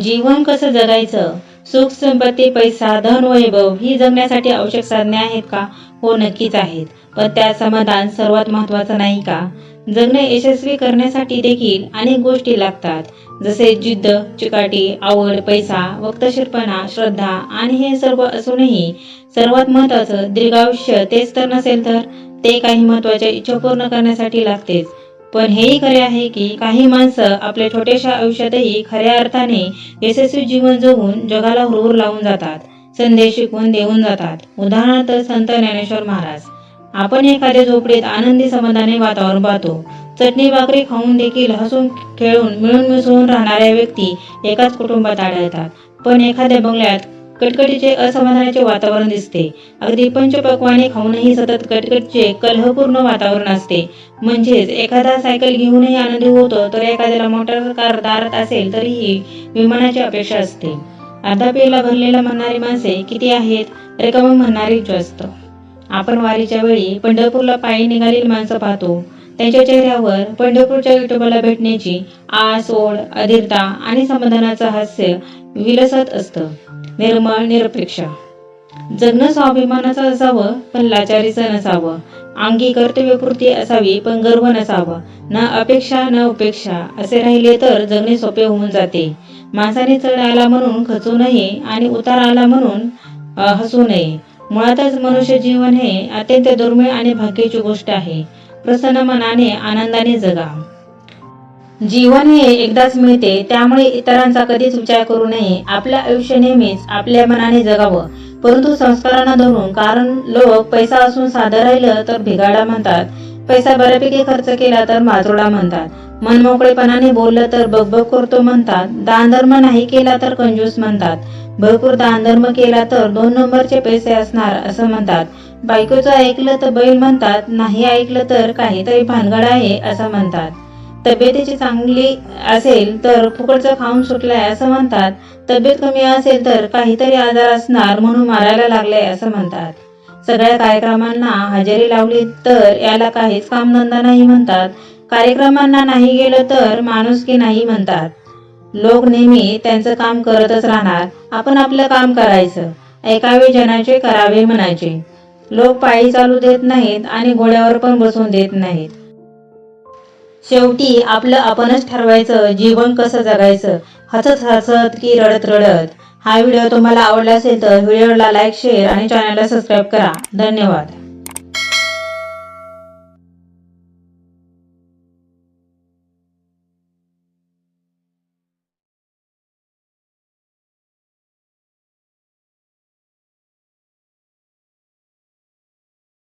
जीवन कसं जगायचं? सुख संपत्ती पैसा धन वैभव ही जगण्यासाठी आवश्यक साधने आहेत का? हो नक्कीच आहेत. पण त्यात समाधान सर्वात महत्वाचं नाही का? जगणे यशस्वी करण्यासाठी देखील अनेक गोष्टी लागतात. जसे जिद्द चिकाटी आवड पैसा वक्तशीरपणा श्रद्धा आणि हे सर्व असूनही सर्वात महत्वाचं दीर्घायुष्य तेच तर नसेल तर ते काही महत्त्वाच्या इच्छा पूर्ण करण्यासाठी लागतेच. पण हेही खरे आहे की काही माणसं आपल्या छोट्याशा आयुष्यातही खऱ्या अर्थाने यशस्वी जीवन जगून जगाला हुरहुर लावून जातात संदेश शिकवून देऊन जातात. उदाहरणार्थ संत ज्ञानेश्वर महाराज आपण एखाद्या झोपडीत आनंदी समाधाने वातावरण पाहतो. चटणी भाकरी खाऊन देखील हसून खेळून मिळून मिसळून राहणाऱ्या व्यक्ती एकाच कुटुंबात आढळतात. पण एखाद्या बंगल्यात कटकटीचे असमाधानाचे वातावरण दिसते. अगदी पंचपक्वाने खाऊनही सतत कटकटचे कलहपूर्ण वातावरण असते. म्हणजेच एखादा सायकल घेऊनही आनंदी होतो तर एखाद्याला मोटार कार दारात असेल तरीही विमानाची अपेक्षा असते. अर्धा पेला भरलेला म्हणणारी माणसे किती आहेत? रिकामं म्हणणारी जास्त आपण वारीच्या वेळी पंढरपूरला पायी निघालेली माणसं पाहतो. त्यांच्या चेहऱ्यावर पंढरपूरच्या विठोबाला भेटण्याची आस ओढ अधीरता आणि समाधानाचं हास्य विलसत असतं. निर्मळ निरपेक्ष. जगणं स्वाभिमानाचं असावं पण लाचारीचं नसावं. अंगी कर्तव्यपूर्ती असावी पण गर्व नसावा. न अपेक्षा न उपेक्षा. असे राहिले तर जगणे सोपे होऊन जाते. माणसाने चढ आला म्हणून खचू नये आणि उतार आला म्हणून हसू नये. मुळातच मनुष्य जीवन हे अत्यंत दुर्मिळ आणि भाग्याची गोष्ट आहे. प्रसन्न मनाने आनंदाने जगा. जीवन हे एकदाच मिळते त्यामुळे इतरांचा कधीच विचार करू नये. आपलं आयुष्य नेहमीच आपल्या मनाने जगावं. परंतु संस्कारांना धरून कारण लोक पैसा असून साधं राहिलं तर भिगाडा म्हणतात. पैसा बऱ्यापैकी खर्च केला तर माजोडा म्हणतात. मनमोकळेपणाने बोललं तर बगबग करतो म्हणतात. दानधर्म नाही केला तर कंजूस म्हणतात. भरपूर दानधर्म केला तर दोन नंबरचे पैसे असणार असं म्हणतात. बायकोचं ऐकलं तर बैल म्हणतात नाही ऐकलं तर काहीतरी भानगड आहे असं म्हणतात. तब्येतीची चांगली असेल तर फुकटचं खाऊन सुटलाय असं म्हणतात. तब्येत कमी असेल तर काहीतरी आजार असणार म्हणून मारायला लागलाय असं म्हणतात. सगळ्या कार्यक्रमांना हजेरी लावली तर याला काहीच कामधंदा नाही म्हणतात. कार्यक्रमांना नाही गेलं तर माणूस की नाही म्हणतात. लोक नेहमी त्यांचं काम करतच राहणार. आपण आपलं काम करायचं. ऐकावे जनाचे करावे म्हणायचे. लोक पायी चालू देत नाहीत आणि घोड्यावर पण बसून देत नाहीत. शेवटी आपलं आपणच ठरवायचं जीवन कसं जगायचं? हसत हसत की रडत रडत. हा व्हिडिओ तुम्हाला आवडला असेल तर व्हिडिओला लाईक शेअर आणि चॅनलला सबस्क्राईब करा. धन्यवाद.